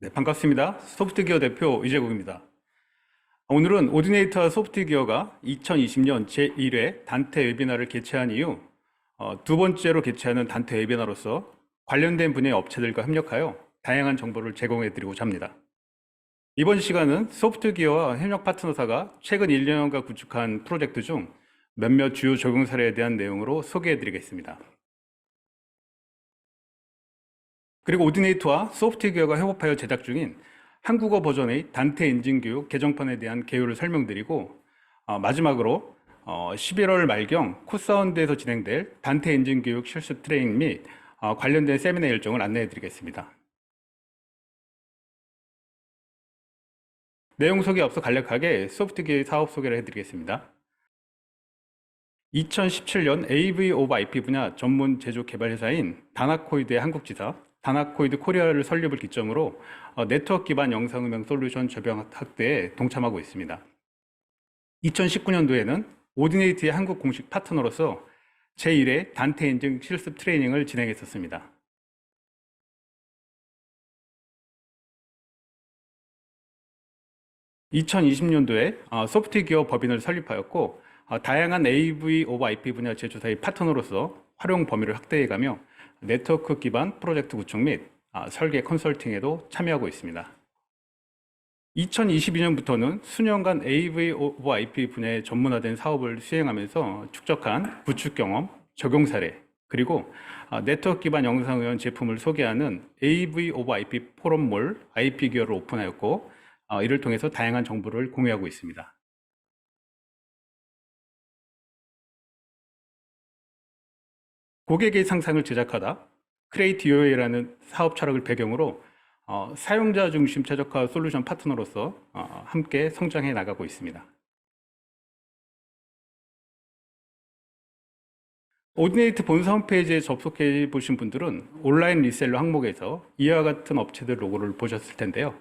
네, 반갑습니다. 소프트기어 대표 이재국입니다. 오늘은 오디네이터와 소프트기어가 2020년 제1회 단태 웨비나를 개최한 이후 어, 두 번째로 개최하는 단태 웨비나로서 관련된 분야의 업체들과 협력하여 다양한 정보를 제공해 드리고자 합니다. 이번 시간은 소프트기어와 협력 파트너사가 최근 1년간 구축한 프로젝트 중 몇몇 주요 적용 사례에 대한 내용으로 소개해 드리겠습니다. 그리고 오디네이트와 소프트기어가 협업하여 제작 중인 한국어 버전의 단태 엔진 교육 개정판에 대한 개요를 설명드리고 어, 마지막으로 어, 11월 말경 코사운드에서 진행될 단태 엔진 교육 실습 트레이닝 및 어, 관련된 세미나 일정을 안내해 드리겠습니다. 내용 소개 앞서 간략하게 소프트기어의 사업 소개를 해드리겠습니다. 2017년 AV 오브 IP 분야 전문 제조 개발 회사인 다나코이드의 한국 지사 다나코이드 코리아를 설립을 기점으로 어, 네트워크 기반 영상음향 솔루션 접영 확대에 동참하고 있습니다. 2019년도에는 오디네이트의 한국 공식 파트너로서 제1회 단태 인증 실습 트레이닝을 진행했었습니다. (2020년도에) 어, 소프트기어 법인을 설립하였고 어, 다양한 AV 오버 IP 분야 제조사의 파트너로서 활용 범위를 확대해가며 네트워크 기반 프로젝트 구축 및 아, 설계 컨설팅에도 참여하고 있습니다. 2022년부터는 수년간 AV 오버 IP 분야에 전문화된 사업을 수행하면서 축적한 구축 경험, 적용 사례, 그리고 아, 네트워크 기반 영상 의원 제품을 소개하는 AV 오버 IP 포럼몰 IP 기어를 오픈하였고 아, 이를 통해서 다양한 정보를 공유하고 있습니다. 고객의 상상을 제작하다 크레이트 UA라는 사업 철학을 배경으로 어, 사용자 중심 최적화 솔루션 파트너로서 어, 함께 성장해 나가고 있습니다. 오디네이트 본사 홈페이지에 접속해 보신 분들은 온라인 리셀러 항목에서 이와 같은 업체들 로고를 보셨을 텐데요.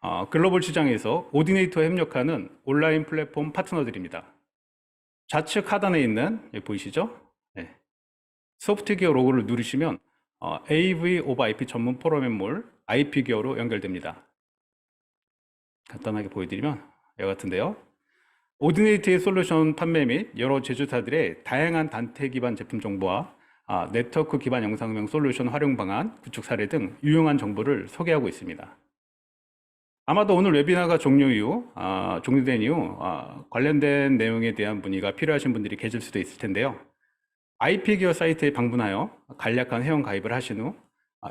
어, 글로벌 시장에서 오디네이트와 협력하는 온라인 플랫폼 파트너들입니다. 좌측 하단에 있는 여기 보이시죠? 네. 소프트기어 로고를 누르시면 어, AV 오버 IP 전문 포럼앤몰 IP 기어로 연결됩니다. 간단하게 보여드리면 이와 같은데요. 오디네이트의 솔루션 판매 및 여러 제조사들의 다양한 단태 기반 제품 정보와 아, 네트워크 기반 영상음향 솔루션 활용 방안, 구축 사례 등 유용한 정보를 소개하고 있습니다. 아마도 오늘 웨비나가 종료 이후, 아, 종료된 이후 아, 관련된 내용에 대한 문의가 필요하신 분들이 계실 수도 있을 텐데요. IP 기어 사이트에 방문하여 간략한 회원 가입을 하신 후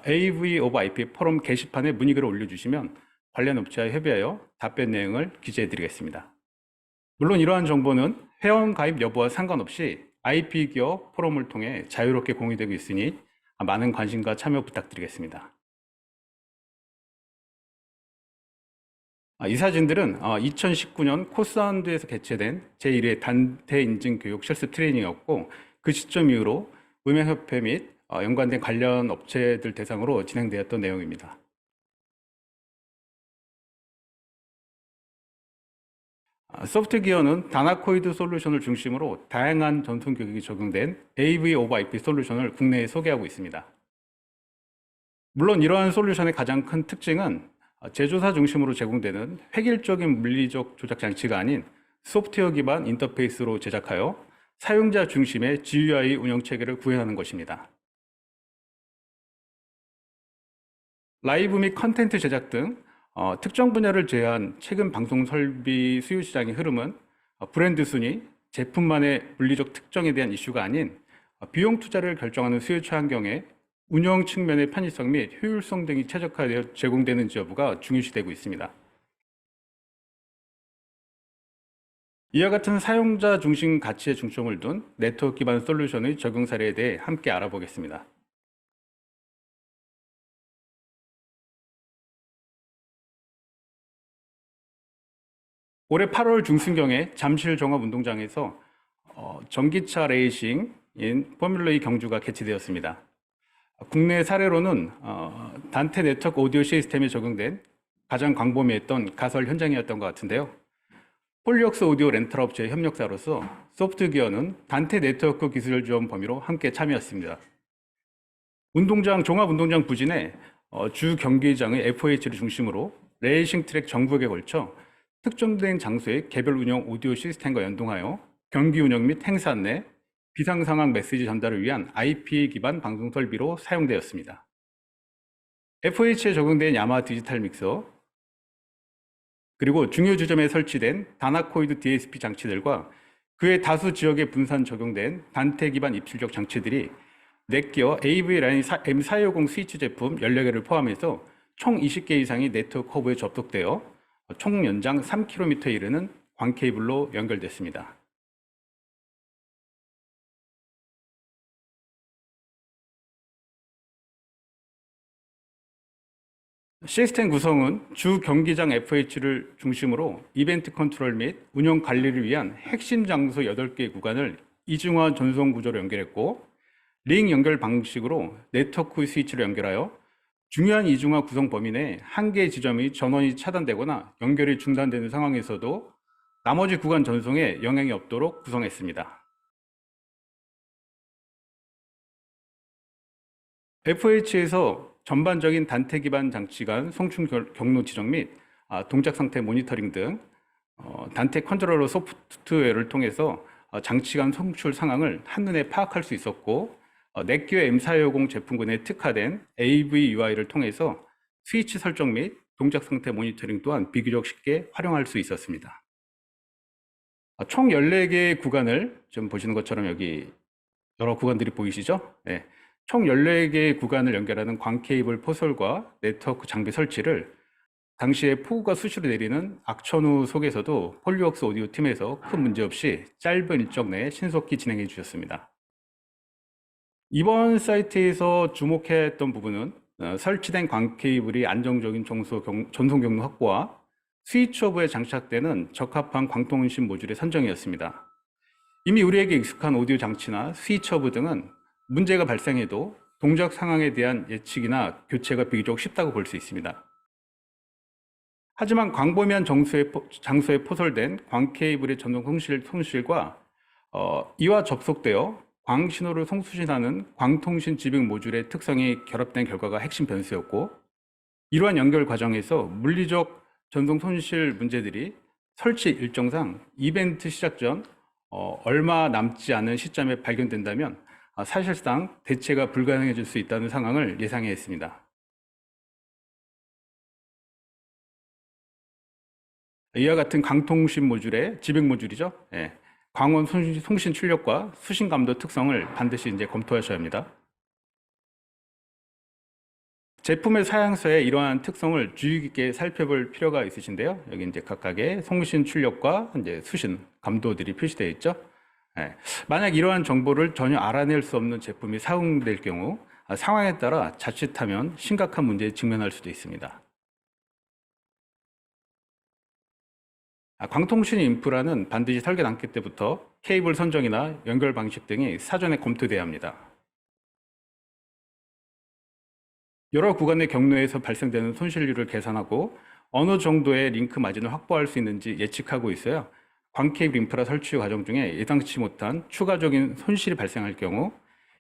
AV 오브 IP 포럼 게시판에 문의글을 올려주시면 관련 업체와 협의하여 답변 내용을 기재해 드리겠습니다. 물론 이러한 정보는 회원 가입 여부와 상관없이 IP 기어 포럼을 통해 자유롭게 공유되고 있으니 많은 관심과 참여 부탁드리겠습니다. 아, 이 사진들은 2019년 코스안드에서 개최된 제1회 단태 인증 교육 실습 트레이닝이었고 그 시점 이후로 음향협회 및 어, 연관된 관련 업체들 대상으로 진행되었던 내용입니다. 아, 소프트 기어는 다나코이드 솔루션을 중심으로 다양한 전통 교육이 적용된 AV 오버 IP 솔루션을 국내에 소개하고 있습니다. 물론 이러한 솔루션의 가장 큰 특징은 어, 제조사 중심으로 제공되는 획일적인 물리적 조작 장치가 아닌 소프트웨어 기반 인터페이스로 제작하여 사용자 중심의 GUI 운영 체계를 구현하는 것입니다. 라이브 및 컨텐트 제작 등 어, 특정 분야를 제한 최근 방송 설비 수요 시장의 흐름은 어, 브랜드 순위, 제품만의 물리적 특정에 대한 이슈가 아닌 어, 비용 투자를 결정하는 수요처 환경에 운영 측면의 편의성 및 효율성 등이 최적화되어 제공되는지 여부가 중요시되고 있습니다. 이와 같은 사용자 중심 가치에 중점을 둔 네트워크 기반 솔루션의 적용 사례에 대해 함께 알아보겠습니다. 올해 8월 중순경에 잠실 종합운동장에서 어, 전기차 레이싱인 포뮬러 2 경주가 개최되었습니다. 국내 사례로는 어, 단테 네트워크 오디오 시스템에 적용된 가장 광범위했던 가설 현장이었던 것 같은데요. 폴리옥스 오디오 렌탈 업체의 협력사로서 소프트기어는 단테 네트워크 기술 지원 범위로 함께 참여했습니다. 운동장 종합 운동장 부진에 어, 주 경기장의 FOH를 중심으로 레이싱 트랙 전국에 걸쳐 특정된 장소의 개별 운영 오디오 시스템과 연동하여 경기 운영 및 행사 안내, 비상 상황 메시지 전달을 위한 IP 기반 방송 설비로 사용되었습니다. FOH에 적용된 야마 디지털 믹서, 그리고 중요 지점에 설치된 다나코이드 DSP 장치들과 그의 다수 지역에 분산 적용된 단테 기반 입출력 장치들이 넷기어 AV 라인 M450 스위치 제품 14개를 포함해서 총 20개 이상이 네트워크 허브에 접속되어 총 연장 3km에 이르는 광 케이블로 연결됐습니다. 시스템 구성은 주 경기장 FH를 중심으로 이벤트 컨트롤 및 운영 관리를 위한 핵심 장소 8개 구간을 이중화 전송 구조로 연결했고 링 연결 방식으로 네트워크 스위치를 연결하여 중요한 이중화 구성 범위 내 한 개의 지점이 전원이 차단되거나 연결이 중단되는 상황에서도 나머지 구간 전송에 영향이 없도록 구성했습니다. FH에서 전반적인 단테 기반 장치 간 결- 경로 지정 및 아, 동작 상태 모니터링 등 어, 단테 컨트롤러 소프트웨어를 통해서 어, 장치 간 송출 상황을 한눈에 파악할 수 있었고 어, 넷기어 M450 제품군에 특화된 AV UI를 통해서 스위치 설정 및 동작 상태 모니터링 또한 비교적 쉽게 활용할 수 있었습니다. 아, 총 14개의 구간을 좀 보시는 것처럼 여기 여러 구간들이 보이시죠? 네. 총 14개의 구간을 연결하는 광 케이블 포솔과 네트워크 장비 설치를 당시에 폭우가 수시로 내리는 악천후 속에서도 폴리웍스 오디오 팀에서 큰 문제 없이 짧은 일정 내에 신속히 진행해 주셨습니다. 이번 사이트에서 주목했던 부분은 어, 설치된 광 케이블이 안정적인 전송 경로 확보와 스위치오브에 장착되는 적합한 광통신 모듈의 선정이었습니다. 이미 우리에게 익숙한 오디오 장치나 스위치오브 등은 문제가 발생해도 동작 상황에 대한 예측이나 교체가 비교적 쉽다고 볼 수 있습니다. 하지만 광범위한 정수에 포- 장소에 포설된 광 케이블의 전동 송실, 송실과 어, 이와 접속되어 광 신호를 송수신하는 광통신 지빙 모듈의 특성이 결합된 결과가 핵심 변수였고 이러한 연결 과정에서 물리적 전송 손실 문제들이 설치 일정상 이벤트 시작 전 어, 얼마 남지 않은 시점에 발견된다면 아, 사실상 대체가 불가능해질 수 있다는 상황을 예상해야 했습니다. 이와 같은 강통신 모듈의 지백 모듈이죠. 예. 광원 송신 출력과 수신 감도 특성을 반드시 이제 검토하셔야 합니다. 제품의 사양서에 이러한 특성을 주의 깊게 살펴볼 필요가 있으신데요. 여기 이제 각각의 송신 출력과 이제 수신 감도들이 표시되어 있죠. 예. 만약 이러한 정보를 전혀 알아낼 수 없는 제품이 사용될 경우 아, 상황에 따라 자칫하면 심각한 문제에 직면할 수도 있습니다. 아, 광통신 인프라는 반드시 설계 단계 때부터 케이블 선정이나 연결 방식 등이 사전에 검토돼야 합니다. 여러 구간의 경로에서 발생되는 손실률을 계산하고 어느 정도의 링크 마진을 확보할 수 있는지 예측하고 있어야 광 케이블 인프라 설치 과정 중에 예상치 못한 추가적인 손실이 발생할 경우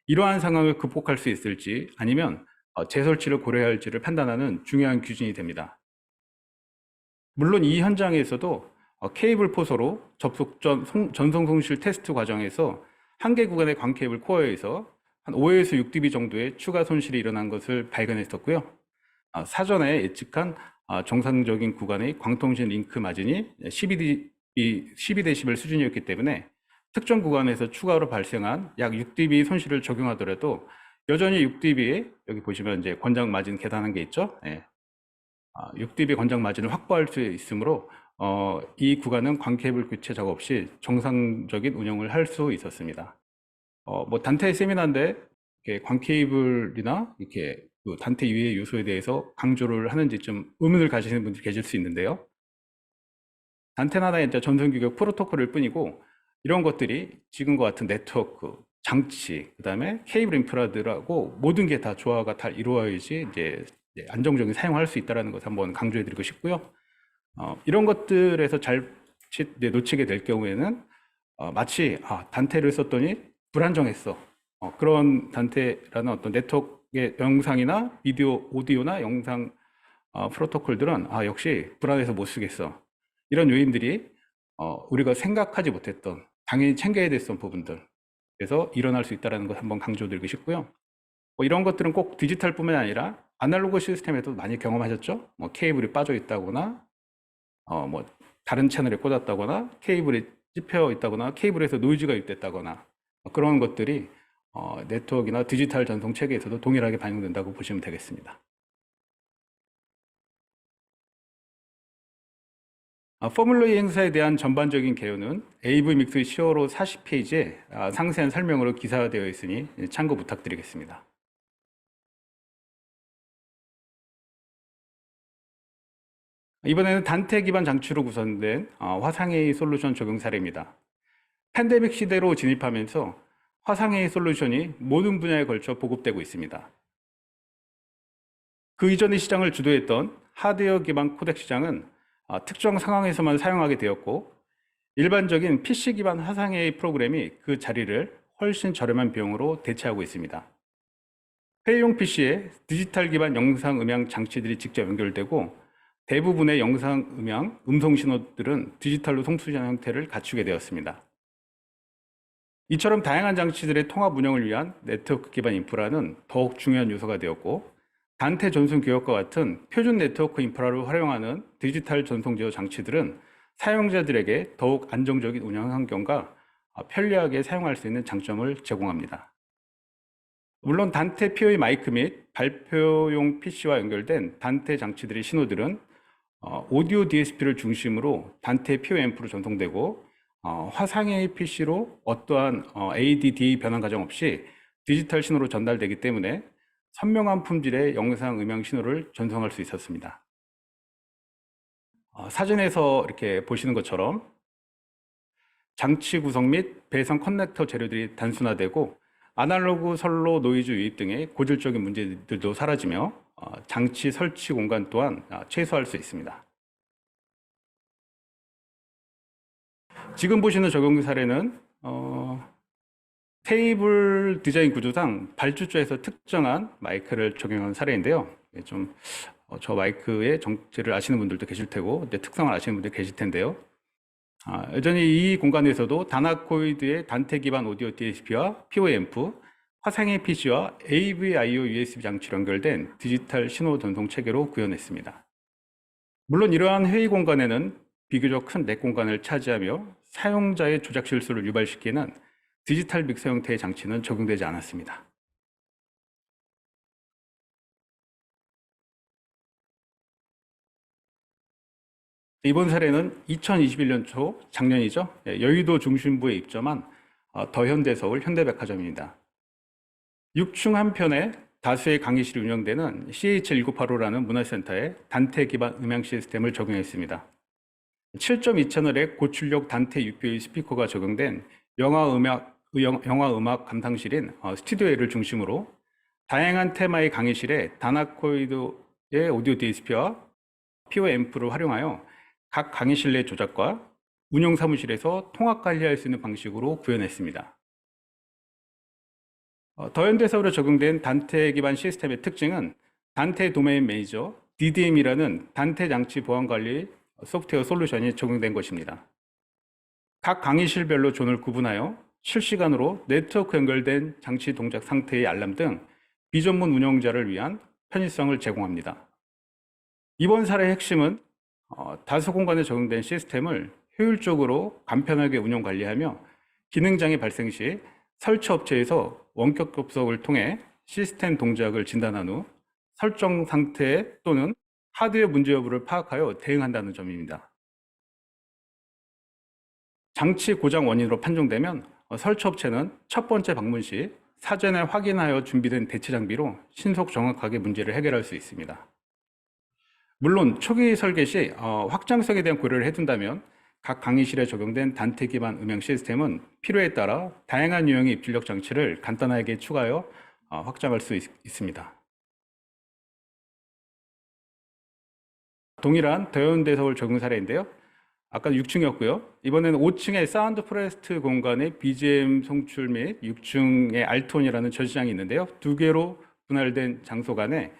이러한 상황을 극복할 수 있을지 아니면 어, 재설치를 고려해야 할지를 판단하는 중요한 기준이 됩니다. 물론 이 현장에서도 어, 케이블 포소로 접속 전 송- 전송 송실 테스트 과정에서 한 개 구간의 광 케이블 코어에서 한 5에서 6dB 정도의 추가 손실이 일어난 것을 발견했었고요. 아, 사전에 예측한 아, 정상적인 구간의 광통신 링크 마진이 12dB, 12dB 수준이었기 때문에 특정 구간에서 추가로 발생한 약 6dB 손실을 적용하더라도 여전히 6dB에 여기 보시면 이제 권장 마진 계산한 게 있죠. 예. 아, 6dB 권장 마진을 확보할 수 있으므로 어, 이 구간은 광 케이블 교체 작업 없이 정상적인 운영을 할 수 있었습니다. 어, 뭐 단테 세미나인데 이렇게 광 케이블이나 이렇게 그 단테 이외의 요소에 대해서 강조를 하는지 좀 의문을 가지시는 분들이 계실 수 있는데요. 이제 전송 규격 프로토콜일 뿐이고 이런 것들이 지금과 같은 네트워크, 장치, 그다음에 케이블 인프라들하고 모든 게 다 조화가 다 이루어야지 이제 안정적인 사용할 수 있다는 것을 한번 강조해드리고 싶고요. 어, 이런 것들에서 잘 놓치게 될 경우에는 어, 마치 아, 단테를 썼더니 불안정했어. 어, 그런 단테라는 어떤 네트워크 영상이나 비디오, 오디오나 영상 어, 프로토콜들은 아, 역시 불안해서 못 쓰겠어. 이런 요인들이 어, 우리가 생각하지 못했던 당연히 챙겨야 됐던 부분들. 그래서 일어날 수 있다는 것 한번 강조드리고 싶고요. 뭐 이런 것들은 꼭 디지털뿐만 아니라 아날로그 시스템에도 많이 경험하셨죠? 뭐 케이블이 빠져 있다거나, 어, 뭐 다른 채널에 꽂았다거나, 케이블이 찝혀 있다거나, 케이블에서 노이즈가 유입됐다거나 뭐 그런 것들이 어, 네트워크나 디지털 전송 체계에서도 동일하게 반영된다고 보시면 되겠습니다. 포뮬러 E 행사에 대한 전반적인 개요는 AV 믹스 10호 40페이지에 아, 상세한 설명으로 기사되어 있으니 참고 부탁드리겠습니다. 이번에는 단테 기반 장치로 구성된 어, 화상회의 솔루션 적용 사례입니다. 팬데믹 시대로 진입하면서 화상회의 솔루션이 모든 분야에 걸쳐 보급되고 있습니다. 그 이전의 시장을 주도했던 하드웨어 기반 코덱 시장은 어, 특정 상황에서만 사용하게 되었고 일반적인 PC 기반 화상회의 프로그램이 그 자리를 훨씬 저렴한 비용으로 대체하고 있습니다. 회의용 PC에 디지털 기반 영상 음향 장치들이 직접 연결되고 대부분의 영상 음향 음성 신호들은 디지털로 송수신 형태를 갖추게 되었습니다. 이처럼 다양한 장치들의 통합 운영을 위한 네트워크 기반 인프라는 더욱 중요한 요소가 되었고 단테 전송 기업과 같은 표준 네트워크 인프라를 활용하는 디지털 전송 제어 장치들은 사용자들에게 더욱 안정적인 운영 환경과 편리하게 사용할 수 있는 장점을 제공합니다. 물론 단테 POE 마이크 및 발표용 PC와 연결된 단테 장치들의 신호들은 어, 오디오 DSP를 중심으로 단테 PO 앰프로 전송되고 어, 화상의 PC로 어떠한 어, ADD 변환 과정 없이 디지털 신호로 전달되기 때문에 선명한 품질의 영상 음향 신호를 전송할 수 있었습니다. 어, 사진에서 이렇게 보시는 것처럼 장치 구성 및 배선 커넥터 재료들이 단순화되고 아날로그 선로 노이즈 유입 등의 고질적인 문제들도 사라지며 어, 장치 설치 공간 또한 아, 최소화할 수 있습니다. 지금 보시는 적용 사례는 어, 테이블 디자인 구조상 발주처에서 특정한 마이크를 적용한 사례인데요. 예, 좀, 어, 저 마이크의 정체를 아시는 분들도 계실 테고, 특성을 아시는 분들 계실 텐데요. 아, 여전히 이 공간에서도 다나코이드의 단테 기반 오디오 DSP와 PO앰프, 화상의 PC와 AV-IO USB 장치로 연결된 디지털 신호 전송 체계로 구현했습니다. 물론 이러한 회의 공간에는 비교적 큰넥 공간을 차지하며 사용자의 조작 실수를 유발시키는 디지털 믹서 형태의 장치는 적용되지 않았습니다. 이번 사례는 2021년 초 작년이죠. 예, 여의도 중심부에 입점한 어, 더현대서울 현대백화점입니다. 6층 한편에 다수의 강의실이 운영되는 CH1985라는 문화센터에 단테 기반 음향 시스템을 적용했습니다. 7.2 채널의 고출력 단테 UPA 스피커가 적용된 영화 음악, 영화 음악 감상실인 어, 스튜디오 A를 중심으로 다양한 테마의 강의실에 다나코이드의 오디오 DSP와 PO 앰프를 활용하여 각 강의실 내 조작과 운영 사무실에서 통합 관리할 수 있는 방식으로 구현했습니다. 어, 더현대서울에 적용된 단테 기반 시스템의 특징은 단테 도메인 매니저 DDM이라는 단테 장치 보안 관리 소프트웨어 솔루션이 적용된 것입니다. 각 강의실별로 존을 구분하여 실시간으로 네트워크 연결된 장치 동작 상태의 알람 등 비전문 운영자를 위한 편의성을 제공합니다. 이번 사례의 핵심은 어, 다수 공간에 적용된 시스템을 효율적으로 간편하게 운영 관리하며 기능장애 발생 시 설치 업체에서 원격 접속을 통해 시스템 동작을 진단한 후 설정 상태 또는 하드웨어 문제 여부를 파악하여 대응한다는 점입니다. 장치 고장 원인으로 판정되면 어, 설치 업체는 첫 번째 방문 시 사전에 확인하여 준비된 대체 장비로 신속 정확하게 문제를 해결할 수 있습니다. 물론 초기 설계 시 어, 확장성에 대한 고려를 해둔다면 각 강의실에 적용된 단테 기반 음향 시스템은 필요에 따라 다양한 유형의 입출력 장치를 간단하게 추가하여 어, 확장할 수 있, 있습니다. 동일한 더현대 서울 적용 사례인데요. 아까 6층이었고요. 이번에는 5층의 사운드 프레스트 공간의 BGM 송출 및 6층의 알톤이라는 전시장이 있는데요. 두 개로 분할된 장소 간에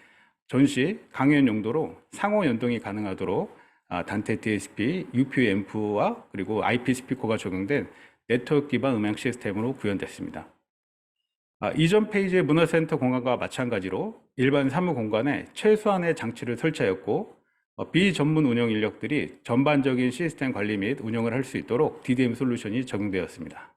전시, 강연 용도로 상호 연동이 가능하도록 아, 단테 DSP, UPMF와 그리고 IP 스피커가 적용된 네트워크 기반 음향 시스템으로 구현됐습니다. 아, 이전 페이지의 문화센터 공간과 마찬가지로 일반 사무 공간에 최소한의 장치를 설치하였고 어, 비전문 운영 인력들이 전반적인 시스템 관리 및 운영을 할 수 있도록 DDM 솔루션이 적용되었습니다.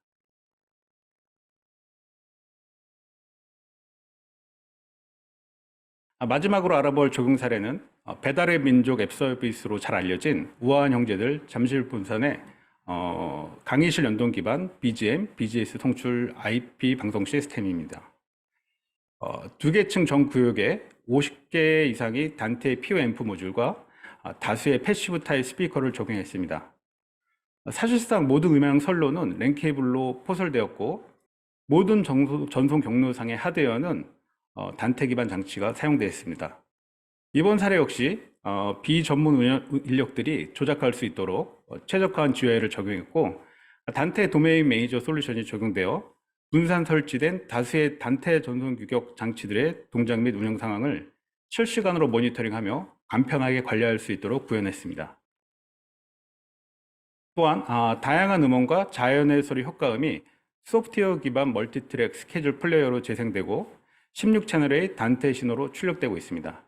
아, 마지막으로 알아볼 적용 사례는 어, 배달의 민족 앱 서비스로 잘 알려진 우아한 형제들 잠실 분산의 어, 강의실 연동 기반 BGM, BGS 송출 IP 방송 시스템입니다. 어, 두 개층 전 구역에 50개 이상의 단테 POMF 모듈과 아, 다수의 패시브 타입 스피커를 적용했습니다. 사실상 모든 음향 선로는 랜 케이블로 포설되었고 모든 전송 경로상의 하드웨어는 어, 단테 기반 장치가 사용되었습니다. 이번 사례 역시 어, 비전문 인력들이 조작할 수 있도록 어, 최적화한 GUI를 적용했고 단테 도메인 매니저 솔루션이 적용되어 분산 설치된 다수의 단테 전송 규격 장치들의 동작 및 운영 상황을 실시간으로 모니터링하며 간편하게 관리할 수 있도록 구현했습니다. 또한 아, 다양한 음원과 자연의 소리 효과음이 소프트웨어 기반 멀티트랙 스케줄 플레이어로 재생되고 16채널의 단테 신호로 출력되고 있습니다.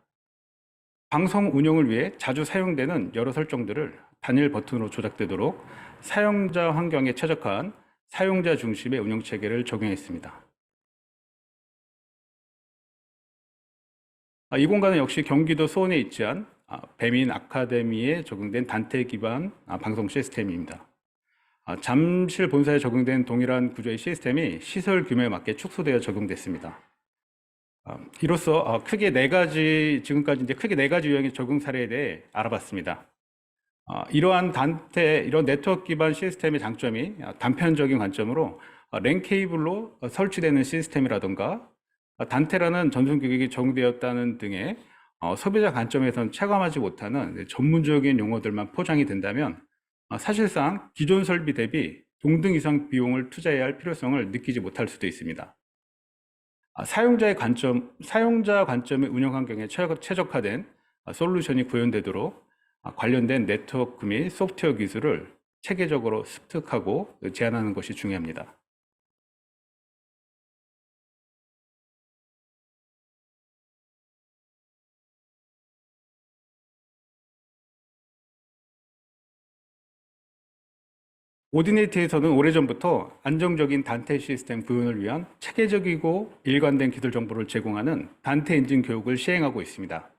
방송 운영을 위해 자주 사용되는 여러 설정들을 단일 버튼으로 조작되도록 사용자 환경에 최적화한 사용자 중심의 운영 체계를 적용했습니다. 이 공간은 역시 경기도 수원에 위치한 아, 배민 아카데미에 적용된 단테 기반 아, 방송 시스템입니다. 아, 잠실 본사에 적용된 동일한 구조의 시스템이 시설 규모에 맞게 축소되어 적용됐습니다. 아, 이로써 어, 크게 네 가지 지금까지 이제 크게 네 가지 유형의 적용 사례에 대해 알아봤습니다. 아, 이러한 단테 이런 네트워크 기반 시스템의 장점이 아, 단편적인 관점으로 어, 랜 케이블로 어, 설치되는 시스템이라던가 어, 단테라는 전송 규격이 적용되었다는 등의 어, 소비자 관점에선 체감하지 못하는 전문적인 용어들만 포장이 된다면 어, 사실상 기존 설비 대비 동등 이상 비용을 투자해야 할 필요성을 느끼지 못할 수도 있습니다. 아, 사용자의 관점, 사용자 관점의 운영 환경에 최- 최적화된 아, 솔루션이 구현되도록 아, 관련된 네트워크 및 소프트웨어 기술을 체계적으로 습득하고 제한하는 것이 중요합니다. 오디네이트에서는 오래전부터 안정적인 단테 시스템 구현을 위한 체계적이고 일관된 기술 정보를 제공하는 단테 엔진 교육을 시행하고 있습니다.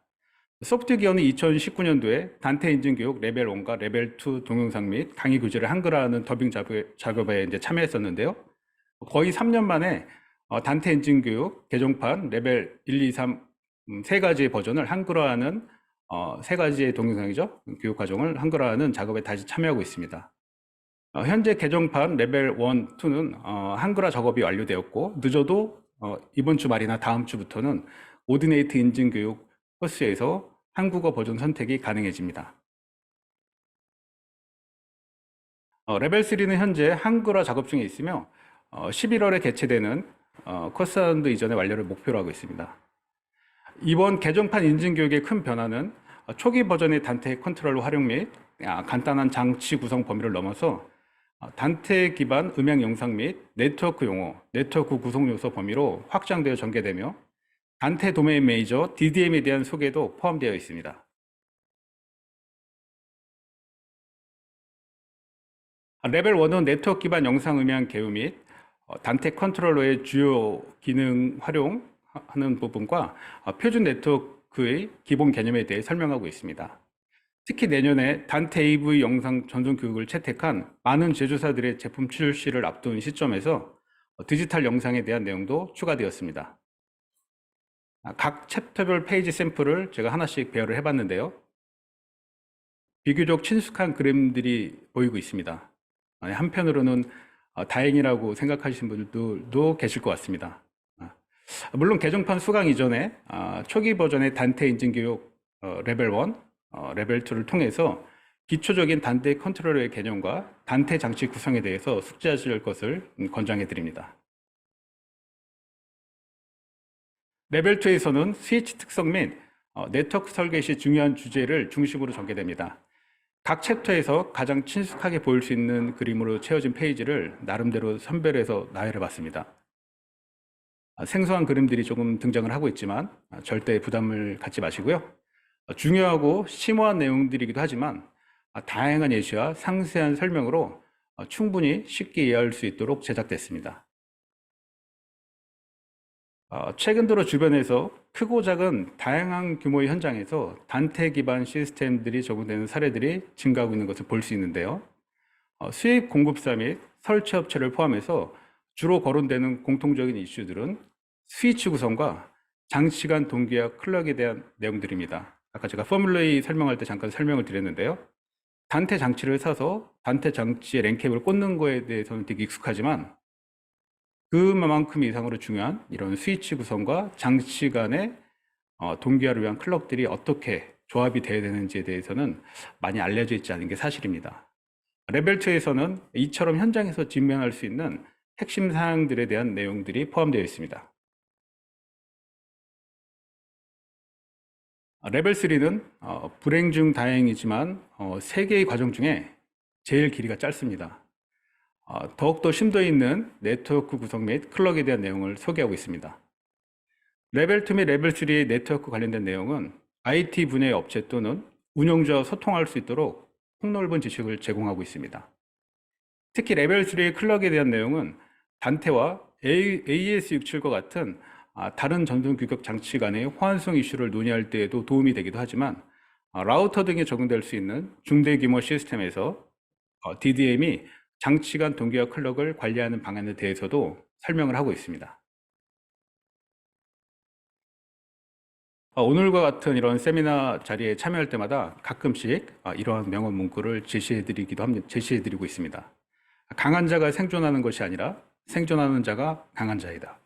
소프트 기어는 2019년도에 단테 엔진 교육 레벨 1과 레벨 2 동영상 및 강의 교재를 한글화하는 더빙 작업에, 이제 참여했었는데요. 거의 3년 만에 어, 단테 엔진 교육 개정판 레벨 1, 2, 3, 음, 세 가지의 버전을 한글화하는 어, 세 가지의 동영상이죠. 교육 과정을 한글화하는 작업에 다시 참여하고 있습니다. 어, 현재 개정판 레벨 1, 2는 어, 한글화 작업이 완료되었고 늦어도 어, 이번 주 말이나 다음 주부터는 오디네이트 인증 교육 코스에서 한국어 버전 선택이 가능해집니다. 어, 레벨 3는 현재 한글화 작업 중에 있으며 어, 11월에 개최되는 어, 코스 라운드 이전의 완료를 목표로 하고 있습니다. 이번 개정판 인증 교육의 큰 변화는 어, 초기 버전의 단테 컨트롤 활용 및 아, 간단한 장치 구성 범위를 넘어서 어, 단테 기반 음향 영상 및 네트워크 용어, 네트워크 구성 요소 범위로 확장되어 전개되며 단테 도메인 메이저 DDM에 대한 소개도 포함되어 있습니다. 아, 레벨 1은 네트워크 기반 영상 음향 개요 및 어, 단테 컨트롤러의 주요 기능 활용하는 부분과 어, 표준 네트워크의 기본 개념에 대해 설명하고 있습니다. 특히 내년에 단테 AV 영상 전송 교육을 채택한 많은 제조사들의 제품 출시를 앞둔 시점에서 어, 디지털 영상에 대한 내용도 추가되었습니다. 아, 각 챕터별 페이지 샘플을 제가 하나씩 배열을 해봤는데요. 비교적 친숙한 그림들이 보이고 있습니다. 아, 한편으로는 어, 다행이라고 생각하시는 분들도 계실 것 같습니다. 아, 물론 개정판 수강 이전에 아, 초기 버전의 단테 인증 교육 어, 레벨 1, 어, 레벨 2를 통해서 기초적인 단테 컨트롤러의 개념과 단테 장치 구성에 대해서 숙지하실 것을 음, 권장해 드립니다. 레벨 2에서는 스위치 특성 및 어, 네트워크 설계 시 중요한 주제를 중심으로 전개됩니다. 각 챕터에서 가장 친숙하게 보일 수 있는 그림으로 채워진 페이지를 나름대로 선별해서 나열해 봤습니다. 아, 생소한 그림들이 조금 등장을 하고 있지만 아, 절대 부담을 갖지 마시고요. 어, 중요하고 심오한 내용들이기도 하지만 아, 다양한 예시와 상세한 설명으로 어, 충분히 쉽게 이해할 수 있도록 제작됐습니다. 어, 최근 들어 주변에서 크고 작은 다양한 규모의 현장에서 단태 기반 시스템들이 적용되는 사례들이 증가하고 있는 것을 볼 수 있는데요. 어, 수입 공급사 및 설치 업체를 포함해서 주로 거론되는 공통적인 이슈들은 스위치 구성과 장시간 동기화 클럭에 대한 내용들입니다. 아까 제가 포뮬러이 설명할 때 잠깐 설명을 드렸는데요. 단태 장치를 사서 단태 장치에 랜캡을 꽂는 거에 대해서는 되게 익숙하지만 그만큼 이상으로 중요한 이런 스위치 구성과 장치 간의 어, 동기화를 위한 클럭들이 어떻게 조합이 돼야 되는지에 대해서는 많이 알려져 있지 않은 게 사실입니다. 레벨 2에서는 이처럼 현장에서 직면할 수 있는 핵심 사항들에 대한 내용들이 포함되어 있습니다. 레벨 3는 어, 불행 중 다행이지만 어, 세 개의 과정 중에 제일 길이가 짧습니다. 어, 더욱더 심도 있는 네트워크 구성 및 클럭에 대한 내용을 소개하고 있습니다. 레벨 2및 레벨 3의 네트워크 관련된 내용은 IT 분야의 업체 또는 운영자와 소통할 수 있도록 폭넓은 지식을 제공하고 있습니다. 특히 레벨 3의 클럭에 대한 내용은 단태와 AS67과 같은 아, 다른 전송 규격 장치 간의 호환성 이슈를 논의할 때에도 도움이 되기도 하지만 아, 라우터 등에 적용될 수 있는 중대 규모 시스템에서 어, DDM이 장치 간 동기화 클럭을 관리하는 방안에 대해서도 설명을 하고 있습니다. 어, 오늘과 같은 이런 세미나 자리에 참여할 때마다 가끔씩 아, 이러한 명언 문구를 제시해드리기도 합니다. 제시해드리고 있습니다. 강한 자가 생존하는 것이 아니라 생존하는 자가 강한 자이다.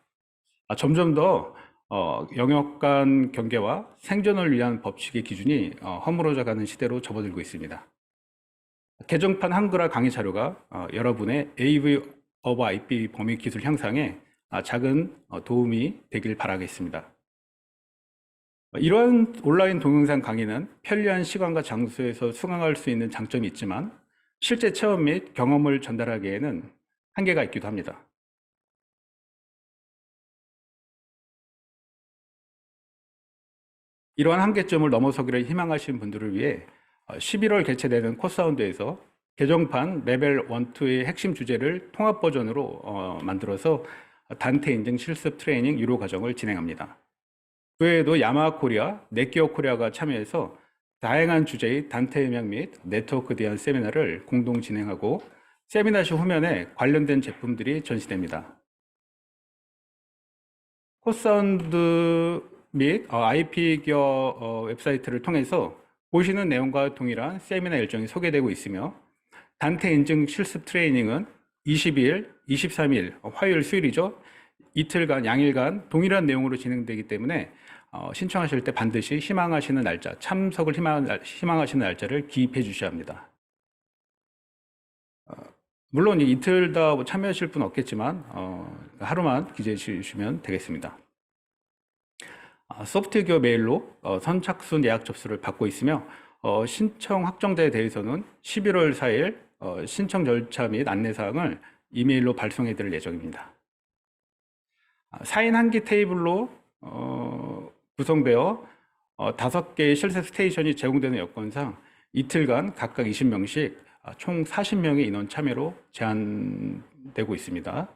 아, 점점 더 어, 영역 간 경계와 생존을 위한 법칙의 기준이 어, 허물어져 가는 시대로 접어들고 있습니다. 개정판 한글화 강의 자료가 어, 여러분의 AV 오버 IP 범위 기술 향상에 아, 작은 어, 도움이 되길 바라겠습니다. 이러한 온라인 동영상 강의는 편리한 시간과 장소에서 수강할 수 있는 장점이 있지만 실제 체험 및 경험을 전달하기에는 한계가 있기도 합니다. 이러한 한계점을 넘어서기를 희망하시는 분들을 위해 11월 개최되는 코사운드에서 개정판 레벨 1, 2의 핵심 주제를 통합 버전으로 어, 만들어서 단태 인증 실습 트레이닝 유료 과정을 진행합니다. 그 외에도 야마코리아, 넷기어 코리아가 참여해서 다양한 주제의 단태 음향 및 네트워크 대한 세미나를 공동 진행하고 세미나 시 후면에 관련된 제품들이 전시됩니다. 코사운드 및 IP 기어 어, 웹사이트를 통해서 보시는 내용과 동일한 세미나 일정이 소개되고 있으며 단태 인증 실습 트레이닝은 22일, 23일, 화요일, 수요일이죠. 이틀간, 양일간 동일한 내용으로 진행되기 때문에 어, 신청하실 때 반드시 희망하시는 날짜, 참석을 희망, 하시는 날짜를 기입해 주셔야 합니다. 어, 물론 이틀 다 참여하실 분 없겠지만 어, 하루만 기재해 주시면 되겠습니다. 아, 소프트웨어 메일로 어, 선착순 예약 접수를 받고 있으며 어, 신청 확정자에 대해서는 11월 4일 어, 신청 절차 및 안내사항을 이메일로 발송해 드릴 예정입니다. 아, 사인 한기 테이블로 구성되어 다섯 개의 실습 스테이션이 제공되는 여건상 이틀간 각각 20명씩 아, 총 40명의 인원 참여로 제한되고 있습니다.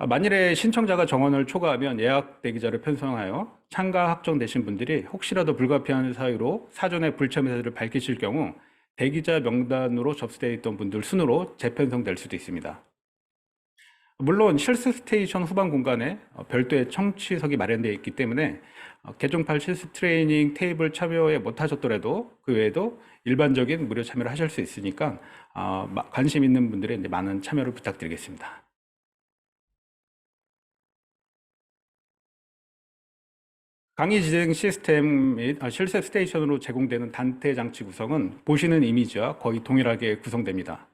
아, 만일에 신청자가 정원을 초과하면 예약 대기자를 편성하여 참가 확정되신 분들이 혹시라도 불가피한 사유로 사전에 불참 의사를 밝히실 경우 대기자 명단으로 접수되어 있던 분들 순으로 재편성될 수도 있습니다. 물론 실습 스테이션 후방 공간에 어, 별도의 청취석이 마련되어 있기 때문에 어, 개종팔 실습 트레이닝 테이블 참여에 못하셨더라도 그 외에도 일반적인 무료 참여를 하실 수 있으니까 어, 관심 있는 분들의 많은 참여를 부탁드리겠습니다. 강의 진행 시스템 및 아, 실습 스테이션으로 제공되는 단태 장치 구성은 보시는 이미지와 거의 동일하게 구성됩니다.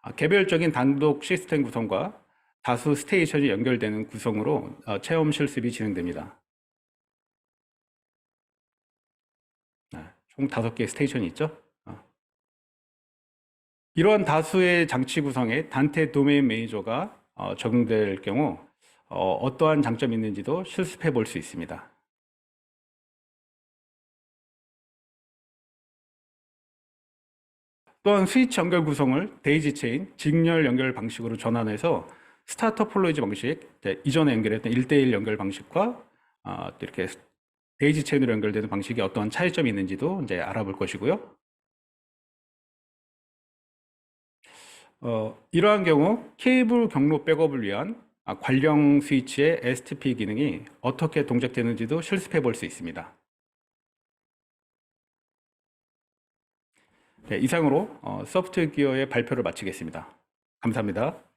아, 개별적인 단독 시스템 구성과 다수 스테이션이 연결되는 구성으로 어, 체험 실습이 진행됩니다. 네, 총 다섯 개의 스테이션이 있죠. 어. 이러한 다수의 장치 구성에 단테 도메인 매니저가 어, 적용될 경우 어, 어떠한 장점이 있는지도 실습해 볼 수 있습니다. 또한 스위치 연결 구성을 데이지 체인, 직렬 연결 방식으로 전환해서 스타터 폴로이즈 방식, 이전에 연결했던 1대1 연결 방식과 아, 또 이렇게 데이지 체인으로 연결되는 방식이 어떠한 차이점이 있는지도 이제 알아볼 것이고요. 어, 이러한 경우 케이블 경로 백업을 위한 아, 관령 스위치의 STP 기능이 어떻게 동작되는지도 실습해 볼 수 있습니다. 이상으로 어, 소프트 기어의 발표를 마치겠습니다. 감사합니다.